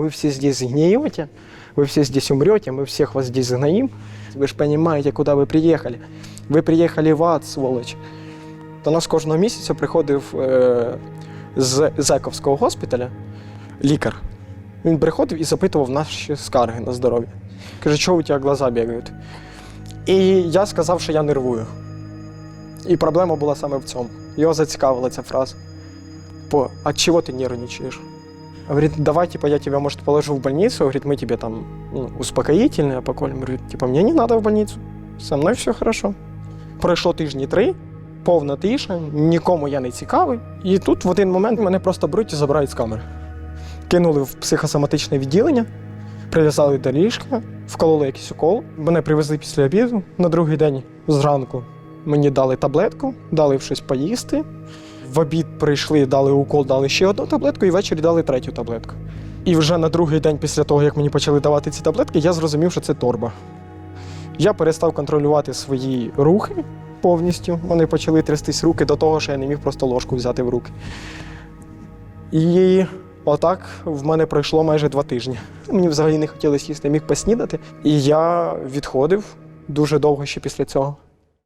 вы все здесь сгниете, вы все здесь умрете, мы всех вас здесь сгноим. Ви ж розумієте, куди ви приїхали. Ви приїхали в ад, сволоч. До нас кожного місяця приходив е, з Зековського госпіталя лікар. Він приходив і запитував наші скарги на здоров'я. Каже, чого у тебе глаза бігають? І я сказав, що я нервую. І проблема була саме в цьому. Його зацікавила ця фраза. По, а чего ты нервничаешь? Говорит, давай, типа, я тебя, может, положу в больницу. Говорит, мы тебе там ну, успокоительное поколем. Говорит, типа, мне не надо в больницу. Со мною все хорошо. Пройшло тижні три, повна тиша, нікому я не цікавий. І тут в один момент мене просто беруть і забирають з камери. Кинули в психосоматичне відділення, прив'язали до ліжка, вкололи якийсь укол. Мене привезли після обіду на другий день зранку. Мені дали таблетку, дали щось поїсти. В обід прийшли, дали укол, дали ще одну таблетку, і ввечері дали третю таблетку. І вже на другий день після того, як мені почали давати ці таблетки, я зрозумів, що це торба. Я перестав контролювати свої рухи повністю. Вони почали трястись руки до того, що я не міг просто ложку взяти в руки. І отак в мене пройшло майже два тижні. Мені взагалі не хотілося їсти, я міг поснідати. І я відходив дуже довго ще після цього.